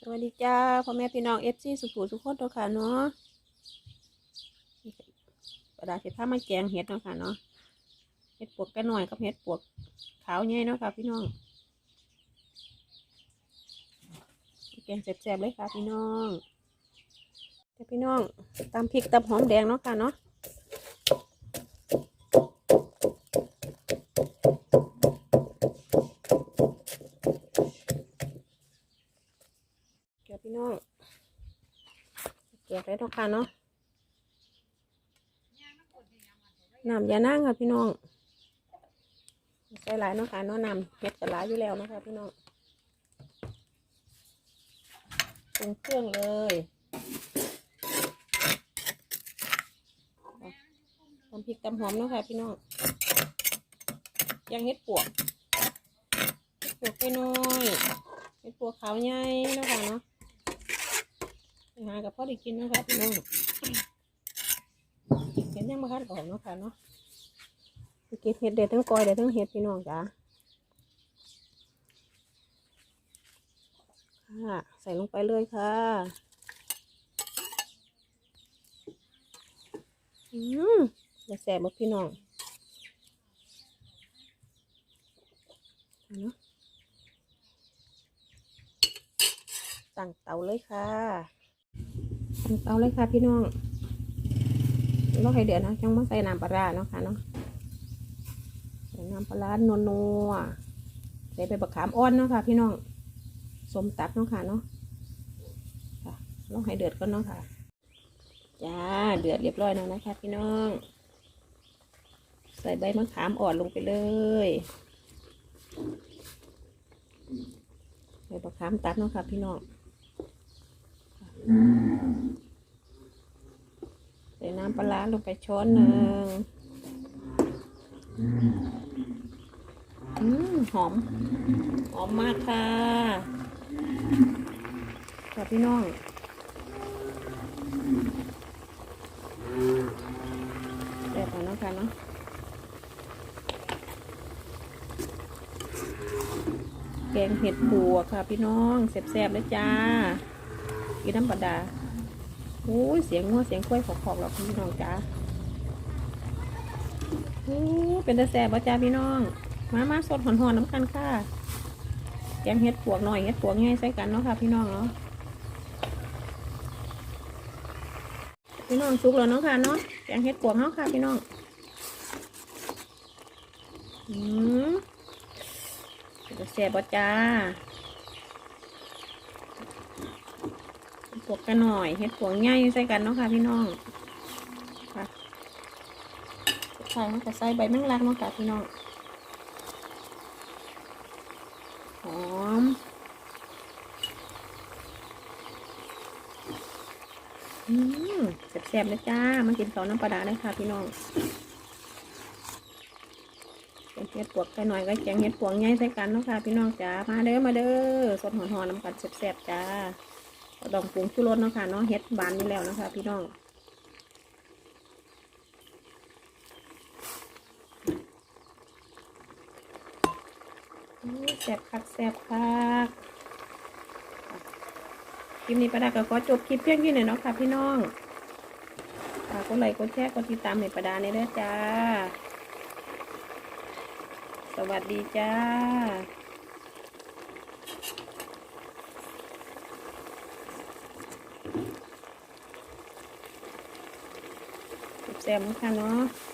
สวัสดีจ้าพ่อแม่พี่น้องเอฟซีสุขุสุขคนตัวค่ะเนาะประดาเห็ดผ้ามาแกงเห็ดเนาะค่ะเนาะเห็ดปวกกันหน่อยกับเห็ดปวกขาวใหญ่เนาะค่ะพี่น้องแกงแซ่บๆเลยค่ะพี่น้องแต่พี่น้องตำพริกตำหอมแดงเนาะค่ะเนาะเดี๋ยวพี่ น้องแกงเลยเนาะค่ะเนาะน้ำยานั่งค่ะพี่น้องใส่หลายเนาะค่ะเนาะน้ำเห็ดกับหลายอยู่แล้วนะคะพี่น้องปรุงเครื่องเลยตำพริกตำหอมเนาะค่ะพี่น้องยังเห็ดปวกเห็ดปวกไปน้อยเห็ดปวกขาวใหญ่เนาะค่ะเนาะ หากับพ่อได้กินนะคะพี่น้องเห็นยังมาคัดออกเนาะค่ะเนาะเก็บเห็ดเด็ดทั้งกอยเด็ดทั้งเห็ดพี่น้องจ้าค่ะใส่ลงไปเลยค่ะอืมจะแสบบ่พี่น้องเนาะตั้งเตาเลยค่ะ เตาเลยค่ะพี่น้องเราให้เดือดนะจังมาใส่น้ำปลาเนาะค่ะเนาะใส่น้ำปลาร้านัวใส่ใบบักขามอ่อนเนาะค่ะ พี่น้องสมตับเนาะค่ะเนาะค่ะเราให้เดือดก่อนเนาะค่ะ จ้า เดือดเรียบร้อยแล้วนะคะ พี่น้อง ใส่ใบมะขามอ่อนลงไปเลย ใส่มะขามตัดเนาะค่ะ พี่น้อง ใส่น้ำปลาลงไปช้อนหนึ่งอหอม หอมมากค่ะค่ะพี่น้องแบบนั้นนะค่ะเนาะแกงเห็ดบัวค่ะพี่น้องแซ่บๆเลยจ้า กินน้ำปดาโอ้ยเสียงงัวเสียงควยขอกๆหรอกพี่น้องจ้าโอ้เป็นตาแซ่บจ้าพี่น้อง มามาสดหอนๆน้ำกันค่ะแกงเห็ดปวกหน่อยเห็ดปวกง่ายใส่กันเนาะค่ะพี่น้องเนาะพี่น้องสุกแล้วเนาะค่ะเนาะแกงเห็ดปวกเนาะค่ะพี่น้องอืมจะแซ่บจ้าเห็ด ปวกกันหน่อยเห็ดปวกง่ายใส่กันเนาะค่ะพี่น้องค่ะใส่มันจะใส่ใบแมงลักเนาะค่ะพี่น้องหอมอืมแซ่บๆเลยจ้ามากินข้าวน้ำปลาดาเลยค่ะพี่น้องเห็ดปวกไปหน่อยก็แกงเห็ดปวกง่ายใส่กันเนาะค่ะพี่น้องจ้ามาเด้อมาเด้อสดหอนๆน้ำกันแซ่บๆจ้า ดองปรุงชูรสเนาะค่ะเนาะเห็ดบานนี่แล้วนะคะ พี่น้องแซ่บคักแซ่บคักคลิปนี้ประดาก็ขอจบคลิปเพียงที่หน่อยเนาะค่ะพี่น้องฝากกดไลค์กดแชร์กดติดตามในประดาในด้อจ้า สวัสดีจ้า แซ่บๆนะคะเนาะ